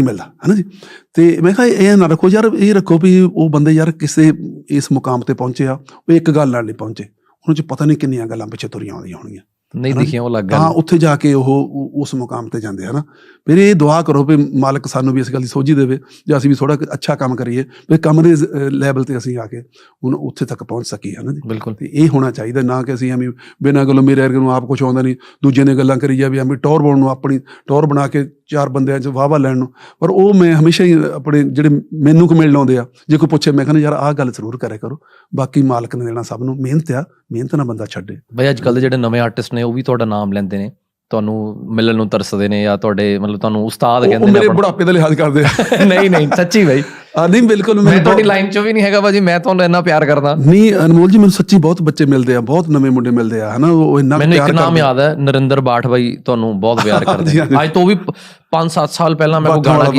ਨਹੀਂ ਮਿਲਦਾ ਹਨਾ ਜੀ? ਤੇ ਮੈਂ ਕਿਹਾ ਇਹ ਨਾ ਰੱਖੋ ਯਾਰ ਇਹ ਰੱਖੋ ਵੀ ਉਹ ਬੰਦੇ ਯਾਰ ਕਿਸੇ ਇਸ ਮੁਕਾਮ ਤੇ ਪਹੁੰਚੇ ਆ ਉਹ ਇੱਕ ਗੱਲ ਨਾਲ ਨਹੀਂ ਪਹੁੰਚੇ। ਉਹਨਾਂ ਚ ਪਤਾ ਨਹੀਂ ਕਿੰਨੀਆਂ ਗੱਲਾਂ ਪਿੱਛੇ ਤੁਰੀਆਂ ਆਉਂਦੀਆਂ ਹੋਣਗੀਆਂ ਨਹੀਂ? ਦਿਖੀਆਂ ਉਹ ਲੱਗ ਗਿਆ ਉੱਥੇ ਜਾ ਕੇ ਉਹ ਉਸ ਮੁਕਾਮ ਤੇ ਜਾਂਦੇ ਹਨਾ? ਫਿਰ ਇਹ ਦੁਆ ਕਰੋ ਵੀ ਮਾਲਕ ਸਾਨੂੰ ਵੀ ਇਸ ਗੱਲ ਦੀ ਸੋਝੀ ਦੇਵੇ ਜਾਂ ਅਸੀਂ ਵੀ ਥੋੜਾ ਅੱਛਾ ਕੰਮ ਕਰੀਏ ਵੀ ਕੰਮ ਦੇ ਲੈਵਲ ਤੇ ਅਸੀਂ ਆ ਕੇ ਹੁਣ ਉੱਥੇ ਤੱਕ ਪਹੁੰਚ ਸਕੀਏ ਹਨਾ ਜੀ? ਬਿਲਕੁਲ। ਤੇ ਇਹ ਹੋਣਾ ਚਾਹੀਦਾ ਨਾ ਕਿ ਅਸੀਂ ਐਵੇਂ ਬਿਨਾਂ ਗੱਲੋਂ ਮੇਰੇ ਵਰਗੇ ਨੂੰ ਆਪ ਕੁਝ ਆਉਂਦਾ ਨਹੀਂ ਦੂਜੇ ਨੇ ਗੱਲਾਂ ਕਰੀ ਜਾਵੇ ਐਵੇਂ ਟੌਰ ਬਣਨ ਨੂੰ ਆਪਣੀ ਟੌਰ ਬਣਾ ਕੇ ਚਾਰ ਬੰਦਿਆਂ 'ਚ ਵਾਵਾ ਲੈਣ ਨੂੰ। ਪਰ ਉਹ ਮੈਂ ਹਮੇਸ਼ਾ ਹੀ ਆਪਣੇ ਜਿਹੜੇ ਮੈਨੂੰ ਕੁ ਮਿਲਣ ਆਉਂਦੇ ਆ ਜੇ ਕੋਈ ਪੁੱਛੇ ਮੈਂ ਕਹਿੰਦਾ ਯਾਰ ਆਹ ਗੱਲ ਜ਼ਰੂਰ ਕਰਿਆ ਕਰੋ। ਬਾਕੀ ਮਾਲਕ ਨੇ ਦੇਣਾ ਸਭ ਨੂੰ। ਮਿਹਨਤ ਆ ਮਿਹਨਤ ਨਾਲ ਬੰਦਾ ਛੱਡੇ। ਬਈ ਅੱਜ ਕੱਲ ਦੇ ਜਿਹੜੇ ਨਵੇਂ ਆਰਟਿਸਟ ਨੇ ਉਹ ਵੀ ਤੁਹਾਡਾ ਨਾਮ ਲੈਂਦੇ ਨੇ। ਤੁਹਾਨੂੰ ਮਿਲਣ ਨੂੰ ਤਰਸਦੇ ਨੇ ਜਾਂ ਤੁਹਾਡੇ ਮਤਲਬ ਤੁਹਾਨੂੰ ਉਸਤਾਦ ਕਹਿੰਦੇ ਉਹ ਨੇ ਮੇਰੇ। ਬੁਢਾਪੇ ਦਾ ਲਿਹਾਜ਼ ਕਰਦੇ ਆ। ਨਹੀਂ ਨਹੀਂ ਸੱਚੀ ਬਈ। ਆ ਨਹੀਂ ਬਿਲਕੁਲ ਮੈਂ ਤੁਹਾਡੀ ਲਾਈਨ 'ਚੋਂ ਵੀ ਨਹੀਂ ਹੈਗਾ ਭਾਜੀ ਮੈਂ ਤੁਹਾਨੂੰ ਇੰਨਾ ਪਿਆਰ ਕਰਦਾ ਨਹੀਂ ਅਨਮੋਲ ਜੀ ਮੈਨੂੰ ਸੱਚੀ ਬਹੁਤ ਬੱਚੇ ਮਿਲਦੇ ਆ ਬਹੁਤ ਨਵੇਂ ਮੁੰਡੇ ਮਿਲਦੇ ਆ ਹਨਾ ਉਹ ਇੰਨਾ ਮੈਨੂੰ ਇੱਕ ਪਿਆਰ ਨਾਮ ਕਰਦੇ। ਯਾਦ ਹੈ ਨਰਿੰਦਰ ਬਾਠ ਬਾਈ ਤੁਹਾਨੂੰ ਬਹੁਤ ਪਿਆਰ ਕਰਦੇ। ਅੱਜ ਤੋਂ ਵੀ 5-7 ਸਾਲ ਪਹਿਲਾਂ ਮੈਂ ਬਾਠਾਂ ਗਾਣਾ